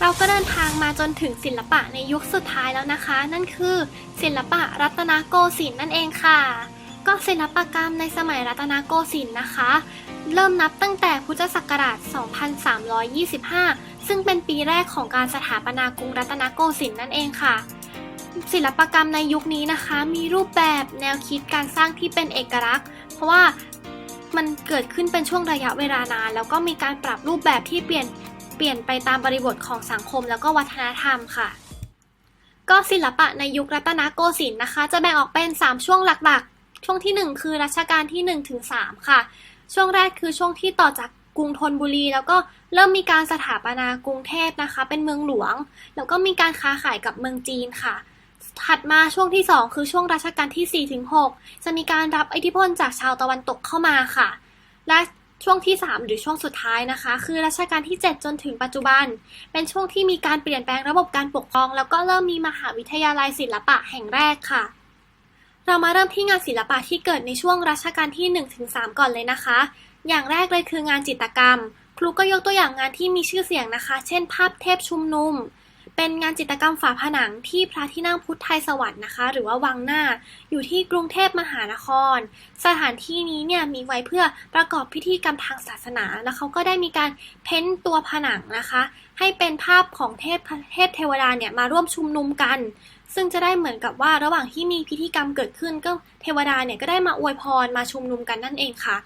เราก็เดินทางมาจนถึงศิลปะในยุคสุดท้ายแล้วนะคะ นั่นคือ ศิลปะรัตนโกสินทร์นั่นเองค่ะ ก็ศิลปกรรมในสมัยรัตนโกสินทร์นะคะ เริ่มนับตั้งแต่พุทธศักราช 2325 ซึ่งเป็นปีแรกของการสถาปนากรุงรัตนโกสินทร์นั่นเองค่ะ ศิลปกรรมในยุคนี้นะคะ มีรูปแบบแนวคิดการสร้างที่เป็นเอกลักษณ์ เพราะว่ามันเกิดขึ้นเป็นช่วงระยะเวลานาน แล้วก็มีการปรับรูปแบบที่เปลี่ยน เปลี่ยนไปตามบริบทของสังคมแล้วก็วัฒนธรรมค่ะ ก็ศิลปะในยุครัตนโกสินทร์นะคะ จะแบ่งออกเป็น 3 ช่วงหลักๆ ช่วงทีหนึ่1 คือรัชกาลที่1ถึง3ค่ะ ช่วงแรกคือช่วงที่ต่อจากกรุงธนบุรี แล้วก็เริ่มมีการสถาปนากรุงเทพนะคะ เป็นเมืองหลวง แล้วก็มีการค้าขายกับเมืองจีนค่ะถัดมาช่วงที่ 2 คือช่วงรัชกาลที่4ถึง6จะมีการรับอิทธิพลจากชาวตะวันตกเข้ามาค่ะ และ ช่วงที่ 3 หรือช่วงสุดท้ายนะคะ คือรัชกาลที่ 7 จนถึงปัจจุบัน เป็นช่วงที่มีการเปลี่ยนแปลงระบบการปกครอง แล้วก็เริ่มมีมหาวิทยาลัยศิลปะแห่งแรกค่ะ เรามาเริ่มที่งานศิลปะที่เกิดในช่วงรัชกาลที่1ถึง3ก่อนเลยนะคะ อย่างแรกเลยคืองานจิตรกรรม ครูก็ยกตัวอย่างงานที่มีชื่อเสียงนะคะ เช่น ภาพเทพชุมนุม เป็นงานจิตรกรรมฝาผนังที่พระที่นั่งพุทธไทยสวรรค์นะคะ หรือว่าวังหน้าอยู่ที่กรุงเทพมหานคร สถานที่นี้เนี่ยมีไว้เพื่อประกอบพิธีกรรมทางศาสนา แล้วเขาก็ได้มีการเพ้นตัวผนังนะคะ ให้เป็นภาพของเทพเทพเทวดาเนี่ยมาร่วมชุมนุมกัน ซึ่งจะได้เหมือนกับว่าระหว่างที่มีพิธีกรรมเกิดขึ้น ก็เทวดาเนี่ยก็ได้มาอวยพรมาชุมนุมกันนั่นเองค่ะ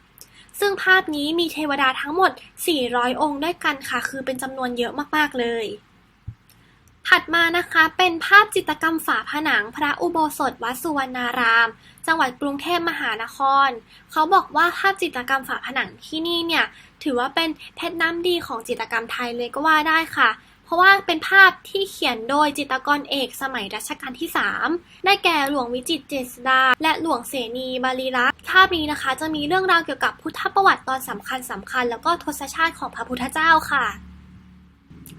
ซึ่งภาพนี้มีเทวดาทั้งหมด 400 องค์ด้วยกันค่ะ คือเป็นจำนวนเยอะมาก ๆ เลย ถัดมานะคะเป็นภาพจิตรกรรมฝาผนังพระอุโบสถวัดสุวรรณาราม จังหวัดกรุงเทพมหานคร เขาบอกว่าภาพจิตรกรรมฝาผนังที่นี่เนี่ยถือว่าเป็นเพชรน้ำดีของจิตรกรรมไทยเลยก็ว่าได้ค่ะ เพราะว่าเป็นภาพที่เขียนโดยจิตรกรเอกสมัยรัชกาลที่ 3 ได้แก่หลวงวิจิตรเจษฎาและหลวงเสนีบาลีรักภาพนี้นะคะ จะมีเรื่องราวเกี่ยวกับพุทธประวัติตอนสำคัญสำคัญแล้วก็ทศชาติของพระพุทธเจ้าค่ะ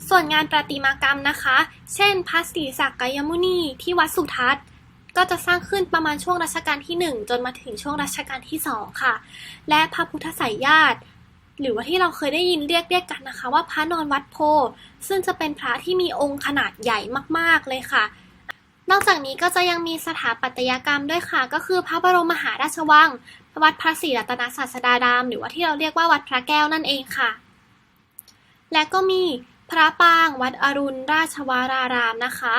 ส่วนงานประติมากรรมนะคะ เช่นพระศรีสักกยมุนีที่วัดสุทัศน์ ก็จะสร้างขึ้นประมาณช่วงรัชกาลที่ 1 จนมาถึงช่วงรัชกาลที่ 2 ค่ะ และพระพุทธไสยญาติ หรือว่าที่เราเคยได้ยินเรียกเรียกกันนะคะ ว่าพระนอนวัดโพธิ์ซึ่งจะเป็นพระที่มีองค์ขนาดใหญ่มากๆเลยค่ะนอกจากนี้ก็จะยังมีสถาปัตยกรรมด้วยค่ะ ก็คือพระบรมมหาราชวัง วัดพระศรีรัตนศาสดาราม หรือว่าที่เราเรียกว่าวัดพระแก้วนั่นเองค่ะ และก็มี พระปางวัดอรุณราชวรารามนะคะ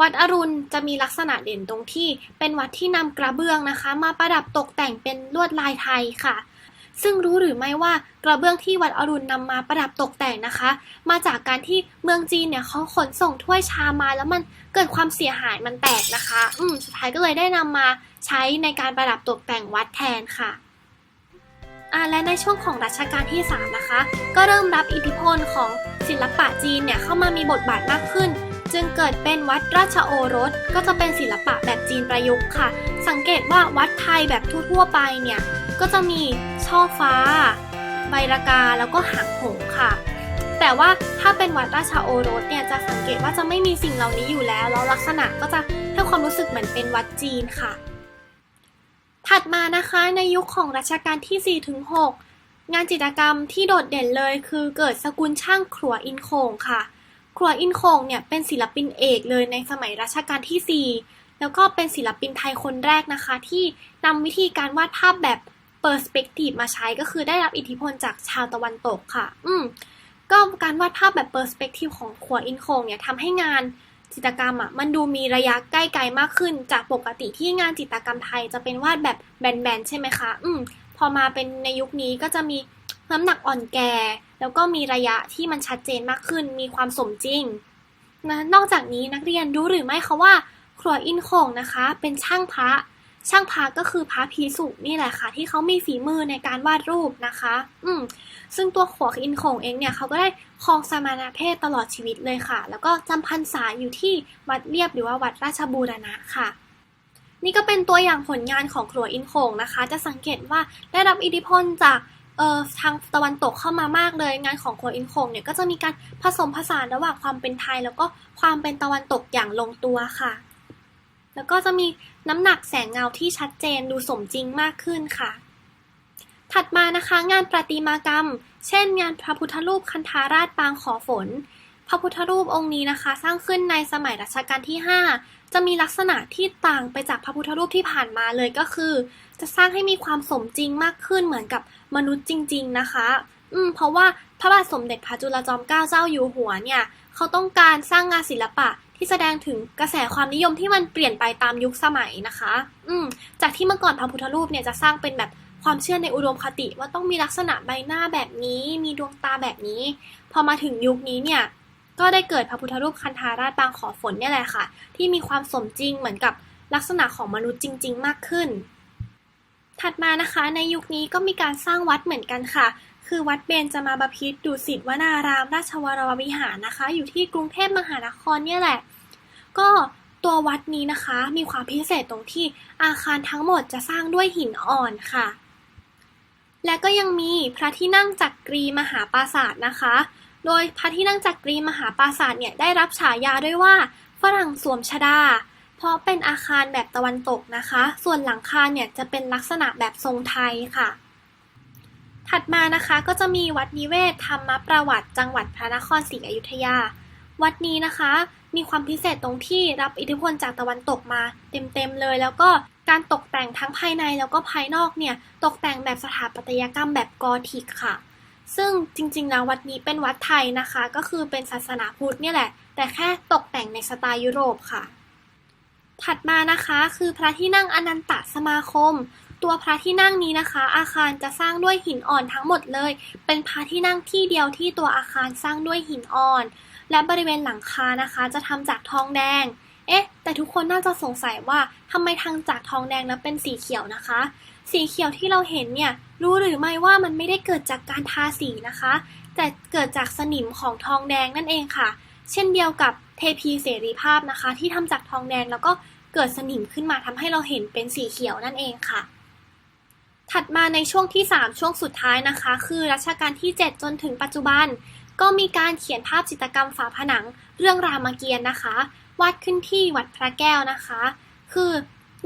วัดอรุณจะมีลักษณะเด่นตรงที่เป็นวัดที่นำกระเบื้องนะคะ มาประดับตกแต่งเป็นลวดลายไทยค่ะ ซึ่งรู้หรือไม่ว่ากระเบื้องที่วัดอรุณนำมาประดับตกแต่งนะคะ มาจากการที่เมืองจีนเนี่ยเขาขนส่งถ้วยชามมาแล้วมันเกิดความเสียหายมันแตกนะคะ อืมสุดท้ายก็เลยได้นำมาใช้ในการประดับตกแต่งวัดแทนค่ะ และในช่วงของรัชกาลที่ 3 นะคะ ก็เริ่มรับอิทธิพลของศิลปะจีนเนี่ยเข้ามามีบทบาทมากขึ้น จึงเกิดเป็นวัดราชโอรส ก็จะเป็นศิลปะแบบจีนประยุกต์ค่ะ สังเกตว่าวัดไทยแบบทั่วๆไปเนี่ยก็จะมีช่อฟ้า ใบระกาแล้วก็หางหงค่ะ แต่ว่าถ้าเป็นวัดราชโอรสเนี่ยจะสังเกตว่าจะไม่มีสิ่งเหล่านี้อยู่แล้ว แล้วลักษณะก็จะให้ความรู้สึกเหมือนเป็นวัดจีนค่ะ ถัดมานะคะในยุคของรัชกาลที่4ถึง6งานจิตรกรรมที่โดดเด่นเลยคือเกิดสกุลช่างขรัวอินโขงค่ะขรัวอินโขงเนี่ยเป็นศิลปินเอกเลยในสมัยรัชกาลที่ 4 แล้วก็เป็นศิลปินไทยคนแรกนะคะ ที่นำวิธีการวาดภาพแบบเปอร์สเปกทีฟมาใช้ก็คือได้รับอิทธิพลจากชาวตะวันตกค่ะ อืมก็การวาดภาพแบบเปอร์สเปกทีฟของขรัวอินโขงเนี่ยทำให้งาน จิตรกรรมอะมันดูมีระยะใกล้ไกลมากขึ้น จากปกติที่งานจิตรกรรมไทยจะเป็นวาดแบบแบนๆใช่ไหมคะ อืมพอมาเป็นในยุคนี้ก็จะมีน้ำหนักอ่อนแก่ แล้วก็มีระยะที่มันชัดเจนมากขึ้น มีความสมจริงนะนอกจากนี้นักเรียนรู้หรือไม่คะว่าครัวอินคงนะคะ เป็นช่างพระ ช่างพระก็คือพระพีสุนี่แหละค่ะ ที่เขามีฝีมือในการวาดรูปนะคะ อืมซึ่งตัวขวอินโขงเองเนี่ยเขาก็ได้ครองสมณเพศตลอดชีวิตเลยค่ะ แล้วก็จำพรรษาอยู่ที่วัดเรียบหรือว่าวัดราชบูรณะค่ะ นี่ก็เป็นตัวอย่างผลงานของครัวอินโขงนะคะ จะสังเกตว่าได้รับอิทธิพลจากเอ่อทางตะวันตกเข้ามามากเลย งานของครัวอินโขงเนี่ยก็จะมีการผสมผสานระหว่างความเป็นไทย แล้วก็ความเป็นตะวันตกอย่างลงตัวค่ะ แล้วก็จะมีน้ำหนักแสงเงาที่ชัดเจนดูสมจริงมากขึ้นค่ะ ถัดมานะคะงานประติมากรรม เช่น งานพระพุทธรูปคันธาราชปางขอฝน พระพุทธรูปองค์นี้นะคะ สร้างขึ้นในสมัยรัชกาลที่ 5 จะมีลักษณะที่ต่างไปจากพระพุทธรูปที่ผ่านมาเลยก็คือ จะสร้างให้มีความสมจริงมากขึ้นเหมือนกับมนุษย์จริง ๆนะคะ อืมเพราะว่าพระบาทสมเด็จพระจุลจอมเกล้าเจ้าอยู่หัวเนี่ย เขาต้องการสร้างงานศิลปะ ที่แสดงถึงกระแสความนิยมที่มันเปลี่ยนไปตามยุคสมัยนะคะ อืมจากที่เมื่อก่อนพระพุทธรูปเนี่ยจะสร้างเป็นแบบความเชื่อในอุดมคติว่าต้องมีลักษณะใบหน้าแบบนี้ มีดวงตาแบบนี้ พอมาถึงยุคนี้เนี่ยก็ได้เกิดพระพุทธรูปคันธาราชปางขอฝนเนี่ยแหละค่ะ ที่มีความสมจริงเหมือนกับลักษณะของมนุษย์จริง ๆ มากขึ้น ถัดมานะคะในยุคนี้ก็มีการสร้างวัดเหมือนกันค่ะ คือวัดเบญจมาบพิตรดุสิตวนาราม ราชวรวิหารนะคะ อยู่ที่กรุงเทพมหานครเนี่ยแหละ ก็ตัววัดนี้นะคะมีความพิเศษตรงที่อาคารทั้งหมดจะสร้างด้วยหินอ่อนค่ะ และก็ยังมีพระที่นั่งจักกรีมหาปราสาทนะคะ โดยพระที่นั่งจักกรีมหาปราสาทเนี่ยได้รับฉายาด้วยว่าฝรั่งสวมชดา เพราะเป็นอาคารแบบตะวันตกนะคะ ส่วนหลังคาเนี่ยจะเป็นลักษณะแบบทรงไทยค่ะ ถัดมานะคะก็จะมีวัดนิเวศธรรมประวัติจังหวัดพระนครศรีอยุธยา วัดนี้นะคะมีความพิเศษตรงที่รับอิทธิพลจากตะวันตกมาเต็มๆเลย แล้วก็การตกแต่งทั้งภายในแล้วก็ภายนอกเนี่ยตกแต่งแบบสถาปัตยกรรมแบบกอธิกค่ะ ซึ่งจริงๆแล้ววัดนี้เป็นวัดไทยนะคะ ก็คือเป็นศาสนาพุทธเนี่ยแหละ แต่แค่ตกแต่งในสไตล์ยุโรปค่ะ ถัดมานะคะคือพระที่นั่งอนันตสมาคม ตัวพระที่นั่งนี้นะคะ อาคารจะสร้างด้วยหินอ่อนทั้งหมดเลย เป็นพระที่นั่งที่เดียวที่ตัวอาคารสร้างด้วยหินอ่อน และบริเวณหลังคานะคะ จะทำจากทองแดง เอ๊ะ แต่ทุกคนน่าจะสงสัยว่าทำไมทางจากทองแดงแล้วเป็นสีเขียวนะคะ สีเขียวที่เราเห็นเนี่ยรู้หรือไม่ว่ามันไม่ได้เกิดจากการทาสีนะคะ แต่เกิดจากสนิมของทองแดงนั่นเองค่ะ เช่นเดียวกับเทพีเสรีภาพนะคะ ที่ทำจากทองแดงแล้วก็เกิดสนิมขึ้นมาทำให้เราเห็นเป็นสีเขียวนั่นเองค่ะ ถัดมาในช่วงที่ 3 ช่วงสุดท้ายนะคะ คือรัชกาลที่ 7 จนถึงปัจจุบัน ก็มีการเขียนภาพจิตรกรรมฝาผนังเรื่องรามเกียรตินะคะ วาดขึ้นที่วัดพระแก้วนะคะ คือ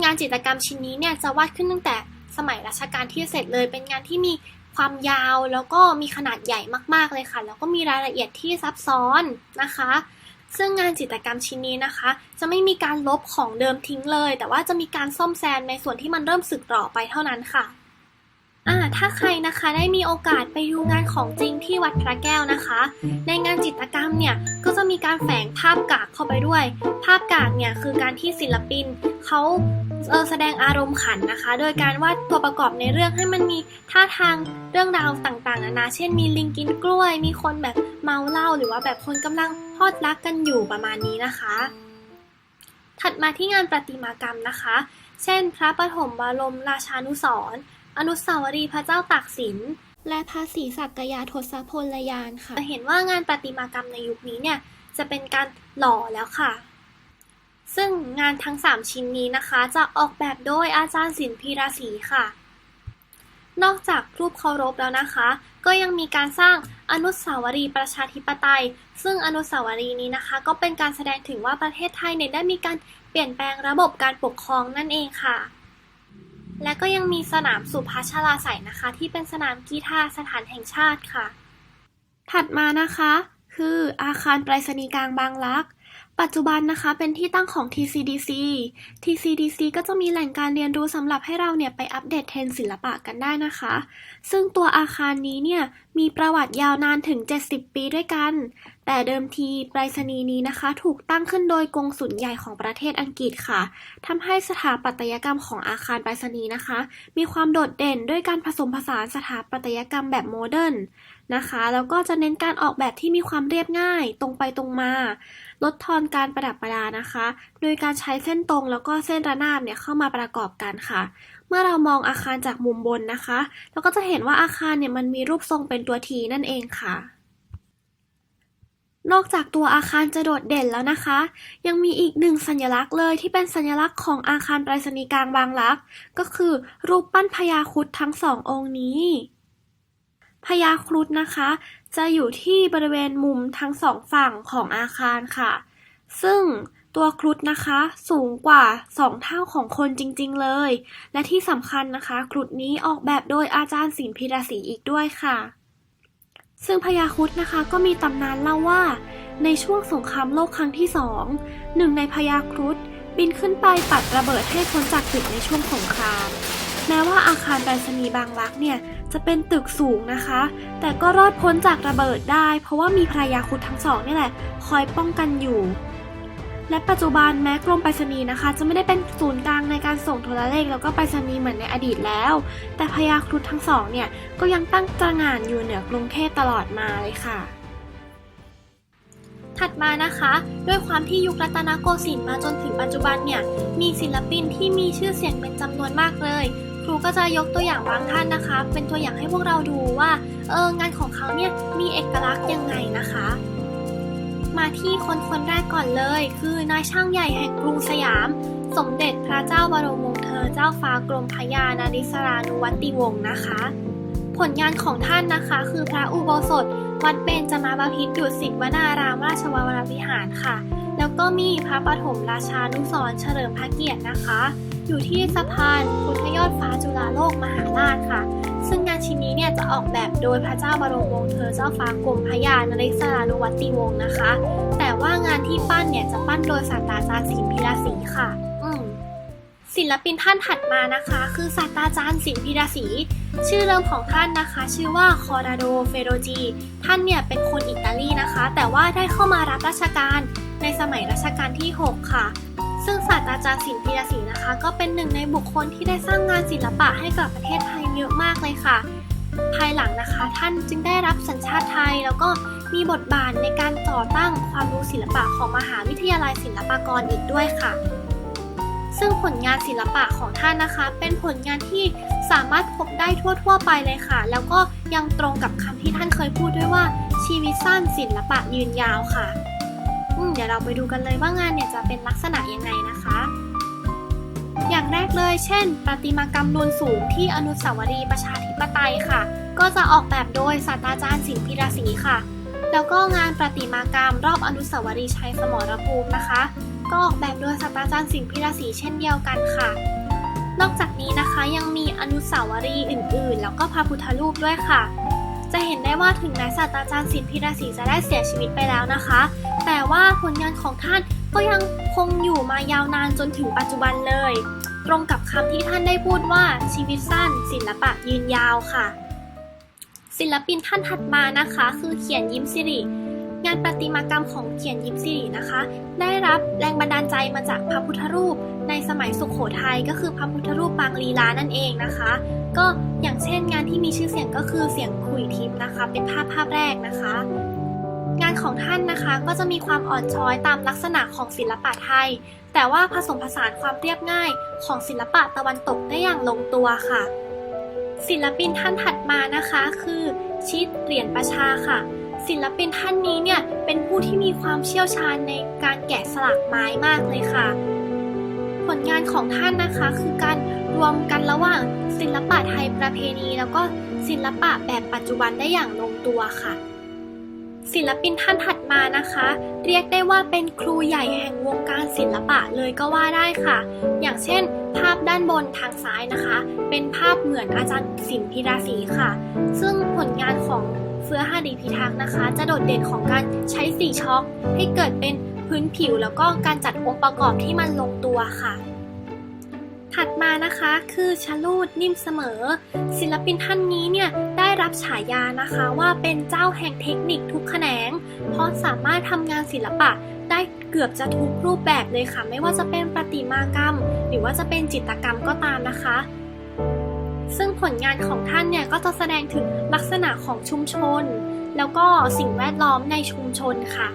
งานจิตรกรรมชิ้นนี้เนี่ยจะวาดขึ้นตั้งแต่สมัยรัชกาลที่เสร็จเลย เป็นงานที่มีความยาวแล้วก็มีขนาดใหญ่มากๆเลยค่ะ แล้วก็มีรายละเอียดที่ซับซ้อนนะคะ ซึ่งงานจิตรกรรมชิ้นนี้นะคะ จะไม่มีการลบของเดิมทิ้งเลย แต่ว่าจะมีการซ่อมแซมในส่วนที่มันเริ่มสึกหรอไปเท่านั้นค่ะ อ่าถ้าใครนะคะได้มีโอกาสไปดูงานของจริงที่วัดพระแก้วนะคะ ในงานจิตรกรรมเนี่ยก็จะมีการแฝงภาพกากเข้าไปด้วย ภาพกากเนี่ยคือการที่ศิลปินเขาเแสดงอารมณ์ขันนะคะ โดยการวาดตัวประกอบในเรื่องให้มันมีท่าทางเรื่องราวต่างๆนานาเช่น มีลิงกินกล้วย มีคนแบบเมาเหล้าหรือว่าแบบคนกำลังพอดรักกันอยู่ประมาณนี้นะคะ ถัดมาที่งานประติมากรรมนะคะ เช่น พระปฐมบรมราชานุสรณ์ อนุสาวรีย์พระเจ้าตากสิน และพระศรีสักยาทศพลยานค่ะเห็นว่างานประติมากรรมในยุคนี้เนี่ยจะเป็นการหล่อแล้วค่ะ ซึ่งงานทั้ง 3 ชิ้นนี้นะคะ จะออกแบบโดยอาจารย์ศิลป์พีราศีค่ะ นอกจากรูปเคารพแล้วนะคะ ก็ยังมีการสร้างอนุสาวรีย์ประชาธิปไตย ซึ่งอนุสาวรีย์นี้นะคะ ก็เป็นการแสดงถึงว่าประเทศไทยเนี่ยได้มีการเปลี่ยนแปลงระบบการปกครองนั่นเองค่ะ และก็ยังมีสนามสุพัชลาไสยนะคะ ที่เป็นสนามกีฬาสถานแห่งชาติค่ะ ถัดมานะคะ คืออาคารไปรษณีย์กลางบางรัก ปัจจุบันนะคะเป็นที่ตั้งของ TCDC TCDC ก็จะมีแหล่งการเรียนรู้สำหรับให้เราเนี่ยไปอัปเดตเทรนศิลปะกันได้นะคะ ซึ่งตัวอาคารนี้เนี่ยมีประวัติยาวนานถึง 70 ปีด้วยกัน แต่เดิมทีไปรษณีย์นี้นะคะ ถูกตั้งขึ้นโดยกงสุลใหญ่ของประเทศอังกฤษค่ะทำให้สถาปัตยกรรมของอาคารไปรษณีย์นะคะ มีความโดดเด่นด้วยการผสมผสานสถาปัตยกรรมแบบโมเดิร์นนะคะ แล้วก็จะเน้นการออกแบบที่มีความเรียบง่ายตรงไปตรงมา ลดทอนการประดับประดานะคะ โดยการใช้เส้นตรงแล้วก็เส้นระนาบเนี่ยเข้ามาประกอบกันค่ะ เมื่อเรามองอาคารจากมุมบนนะคะ เราก็จะเห็นว่าอาคารเนี่ยมันมีรูปทรงเป็นตัวทีนั่นเองค่ะนอกจากตัวอาคารจะโดดเด่นแล้วนะคะ ยังมีอีกหนึ่งสัญลักษณ์เลยที่เป็นสัญลักษณ์ของอาคารไปรษณีย์กลางบางรัก ก็คือรูปปั้นพญาครุฑทั้งสององค์นี้พญาครุฑนะคะ จะอยู่ที่บริเวณมุมทั้งสองฝั่งของอาคารค่ะ ซึ่งตัวครุฑนะคะ สูงกว่า 2 เท่าของคนจริงๆเลย และที่สำคัญนะคะ ครุฑนี้ออกแบบโดยอาจารย์ศิลป์พิรศรีอีกด้วยค่ะ ซึ่งพญาครุดนะคะก็มีตำนานเล่าว่า ในช่วงสงครามโลกครั้งที่สองหนึ่งในพญาครุฑบินขึ้นไปปัดระเบิดให้พ้นจากตึกในช่วงสงคราม แม้ว่าอาคารไปรษณีย์บางรักเนี่ยจะเป็นตึกสูงนะคะ แต่ก็รอดพ้นจากระเบิดได้ เพราะว่ามีพญาครุฑทั้งสองนี่แหละ คอยป้องกันอยู่ และปัจจุบันแม้กรมไปรษณีย์นะคะ จะไม่ได้เป็นศูนย์กลางในการส่งโทรเลขแล้วก็ไปรษณีย์เหมือนในอดีตแล้ว แต่พญาครุฑทั้งสองเนี่ยก็ยังตั้งตระหง่านอยู่เหนือกรุงเทพตลอดมาเลยค่ะถัดมานะคะ ด้วยความที่ยุครัตนโกสินทร์มาจนถึงปัจจุบันเนี่ย มีศิลปินที่มีชื่อเสียงเป็นจำนวนมากเลย ครูก็จะยกตัวอย่างบางท่านนะคะ เป็นตัวอย่างให้พวกเราดูว่าเอองานของเขาเนี่ยมีเอกลักษณ์ยังไงนะคะ มาที่คนคนแรกก่อนเลย คือนายช่างใหญ่แห่งกรุงสยาม สมเด็จพระเจ้าบรมวงศ์เธอเจ้าฟ้ากรมพยานาริศรานุวัติวงศ์นะคะ ผลงานของท่านนะคะ คือพระอุโบสถ วัดเบญจมาบพิตรดุสิตวนารามราชวรวิหารค่ะ แล้วก็มีพระปฐมราชานุสรเฉลิมพระเกียรตินะคะ อยู่ที่สะพานพุทธยอดฟ้าจุฬาโลกมหาราชค่ะ ซึ่งงานชิ้นนี้เนี่ยจะออกแบบโดยพระเจ้าบรมวงศ์เธอเจ้าฟ้ากรมพระยานริศรานุวัติวงศ์นะคะ แต่ว่างานที่ปั้นเนี่ยจะปั้นโดยศาสตราจารย์สินพิลาศีค่ะ อืมศิลปินท่านถัดมานะคะ คือศาสตราจารย์สินพิลาศีชื่อเริ่มของท่านนะคะ ชื่อว่าคอราโดเฟโรจีท่านเนี่ยเป็นคนอิตาลีนะคะ แต่ว่าได้เข้ามารับราชการในสมัยรัชกาลที่ 6 ค่ะ ซึ่งศาสตราจารย์สินพิลาศรีนะคะ ก็เป็นหนึ่งในบุคคลที่ได้สร้างงานศิลปะให้กับประเทศไทยเยอะมากเลยค่ะ ภายหลังนะคะท่านจึงได้รับสัญชาติไทย แล้วก็มีบทบาทในการต่อตั้งความรู้ศิลปะของมหาวิทยาลัยศิลปากรอีกด้วยค่ะ ซึ่งผลงานศิลปะของท่านนะคะ เป็นผลงานที่สามารถพบได้ทั่ว ๆ ไปเลยค่ะ แล้วก็ยังตรงกับคำที่ท่านเคยพูดด้วยว่าชีวิตสั้นศิลปะยืนยาวค่ะ เดี๋ยวเราไปดูกันเลยว่างานเนี่ยจะเป็นลักษณะยังไงนะคะ อย่างแรกเลยเช่น ประติมากรรมนูนสูงที่อนุสาวรีย์ประชาธิปไตยค่ะ ก็จะออกแบบโดยศาสตราจารย์สินพิราศรีค่ะ แล้วก็งานประติมากรรมรอบอนุสาวรีย์ชัยสมรภูมินะคะ ก็ออกแบบโดยศาสตราจารย์สินพิราศรีเช่นเดียวกันค่ะ นอกจากนี้นะคะยังมีอนุสาวรีย์อื่น ๆ แล้วก็พระพุทธรูปด้วยค่ะ จะเห็นได้ว่าถึงแม้ศาสตราจารย์สินพิราศีจะได้เสียชีวิตไปแล้วนะคะ แต่ว่าผลงานของท่านก็ยังคงอยู่มายาวนานจนถึงปัจจุบันเลย ตรงกับคำที่ท่านได้พูดว่าชีวิตสั้น ศิลปะยืนยาวค่ะ ศิลปินท่านถัดมานะคะ คือเขียนยิ้มสิริงานประติมากรรมของเขียนยิ้มสิรินะคะ ได้รับแรงบันดาลใจมาจากพระพุทธรูป ในสมัยสุขโขทัยก็คือพระพุทธรูปปางลีลานั่นเองนะคะ ก็อย่างเช่นงานที่มีชื่อเสียงก็คือเสียงขุยทิพย์นะคะ เป็นภาพภาพแรกนะคะ งานของท่านนะคะก็จะมีความอ่อนช้อยตามลักษณะของศิลปะไทย แต่ว่าผสมผสานความเรียบง่ายของศิลปะตะวันตกได้อย่างลงตัวค่ะ ศิลปินท่านถัดมานะคะ คือชิดเหรียญประชาค่ะศิลปินท่านนี้เนี่ยเป็นผู้ที่มีความเชี่ยวชาญในการแกะสลักไม้มากเลยค่ะ ผลงานของท่านนะคะคือการ รวมกันระหว่างศิลปะไทยประเพณี แล้วก็ศิลปะแบบปัจจุบันได้อย่างลงตัวค่ะ ศิลปินท่านถัดมานะคะ เรียกได้ว่าเป็นครูใหญ่แห่งวงการศิลปะเลยก็ว่าได้ค่ะ อย่างเช่น ภาพด้านบนทางซ้ายนะคะ เป็นภาพเหมือนอาจารย์สินพิราศีค่ะ ซึ่งผลงานของเฟื้อฮาดีพิทักษ์นะคะ จะโดดเด่นของการใช้สีช็อคให้เกิดเป็นพื้นผิวแล้วก็การจัดองค์ประกอบที่มันลงตัวค่ะ ถัดมานะคะคือชลูดนิ่มเสมอ ศิลปินท่านนี้เนี่ยได้รับฉายานะคะว่าเป็นเจ้าแห่งเทคนิคทุกแขนง เพราะสามารถทำงานศิลปะได้เกือบจะทุกรูปแบบเลยค่ะ ไม่ว่าจะเป็นประติมากรรม หรือว่าจะเป็นจิตรกรรมก็ตามนะคะ ซึ่งผลงานของท่านเนี่ยก็จะแสดงถึงลักษณะของชุมชน แล้วก็สิ่งแวดล้อมในชุมชนค่ะ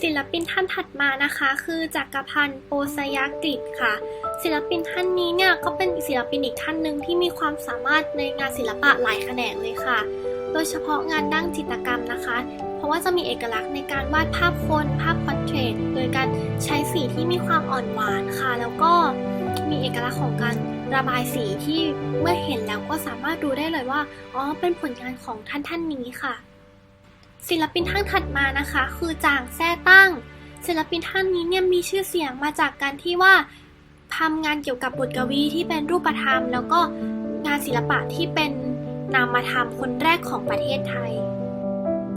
ศิลปินท่านถัดมานะคะ คือจักรพันธ์โปสยากฤษค่ะ ศิลปินท่านนี้เนี่ยก็เป็นศิลปินอีกท่านหนึ่งที่มีความสามารถในงานศิลปะหลายแขนงเลยค่ะ โดยเฉพาะงานด้านจิตรกรรมนะคะ เพราะว่าจะมีเอกลักษณ์ในการวาดภาพคนภาพพอร์เทรตโดยการใช้สีที่มีความอ่อนหวานค่ะ แล้วก็มีเอกลักษณ์ของการระบายสีที่เมื่อเห็นแล้วก็สามารถดูได้เลยว่าอ๋อเป็นผลงานของท่านท่านนี้ค่ะ ศิลปินท่านถัดมานะคะ คือจางแซ่ตั้ง ศิลปินท่านนี้เนี่ยมีชื่อเสียงมาจากการที่ว่า ทำงานเกี่ยวกับบทกวีที่เป็นรูปธรรม แล้วก็งานศิลปะที่เป็นนามธรรมคนแรกของประเทศไทย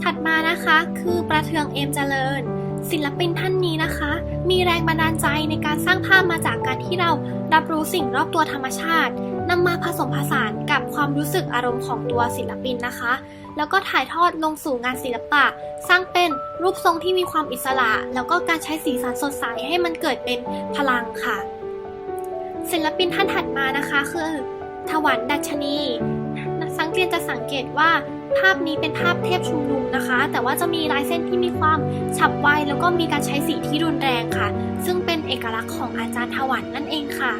ถัดมานะคะคือประเทืองเอมเจริญ ศิลปินท่านนี้นะคะ มีแรงบันดาลใจในการสร้างภาพมาจากการที่เรารับรู้สิ่งรอบตัวธรรมชาตินำมาผสมผสานกับความรู้สึกอารมณ์ของตัวศิลปินนะคะ แล้วก็ถ่ายทอดลงสู่งานศิลปะ สร้างเป็นรูปทรงที่มีความอิสระ แล้วก็การใช้สีสันสดใสให้มันเกิดเป็นพลังค่ะ ศิลปินท่านถัดมานะคะ คือ ถวันดัชนี สังเกตจะสังเกตว่าภาพนี้เป็นภาพเทพชุมนุมนะคะ แต่ว่าจะมีลายเส้นที่มีความฉับไวแล้วก็มีการใช้สีที่รุนแรงค่ะ ซึ่งเป็นเอกลักษณ์ของอาจารย์ถวันนั่นเองค่ะ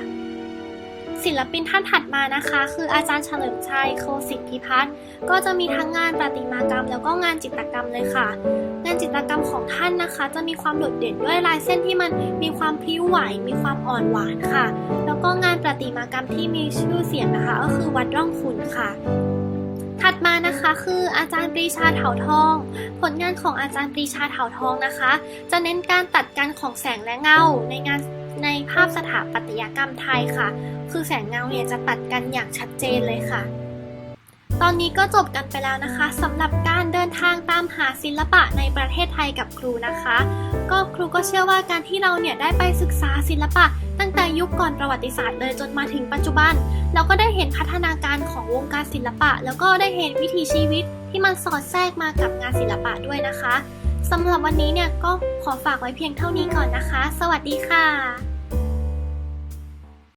ศิลปินท่านถัดมานะคะ คืออาจารย์เฉลิมชัยโคสิทธิพัฒน์ก็จะมีทั้งงานประติมากรรม แล้วก็งานจิตรกรรมเลยค่ะ งานจิตรกรรมของท่านนะคะ จะมีความโดดเด่นด้วยลายเส้นที่มันมีความพลิ้วไหว มีความอ่อนหวานค่ะ แล้วก็งานประติมากรรมที่มีชื่อเสียงนะคะ ก็คือวัดร่องขุนค่ะถัดมานะคะคืออาจารย์ปรีชาเถาทอง ผลงานของอาจารย์ปรีชาเถาทองนะคะ จะเน้นการตัดกันของแสงและเงาในงานในภาพสถาปัตยกรรมไทยค่ะ คือแสงเงาเนี่ยจะตัดกันอย่างชัดเจนเลยค่ะ ตอนนี้ก็จบกันไปแล้วนะคะสำหรับการเดินทางตามหาศิลปะในประเทศไทยกับครูนะคะ ก็ครูก็เชื่อว่าการที่เราเนี่ยได้ไปศึกษาศิลปะ ตั้งแต่ยุคก่อนประวัติศาสตร์เลยจนมาถึงปัจจุบัน เราก็ได้เห็นพัฒนาการของวงการศิลปะ แล้วก็ได้เห็นวิถีชีวิตที่มันสอดแทรกมากับงานศิลปะด้วยนะคะสำหรับวันนี้เนี่ยก็ขอฝากไว้เพียงเท่านี้ก่อนนะคะ สวัสดีค่ะ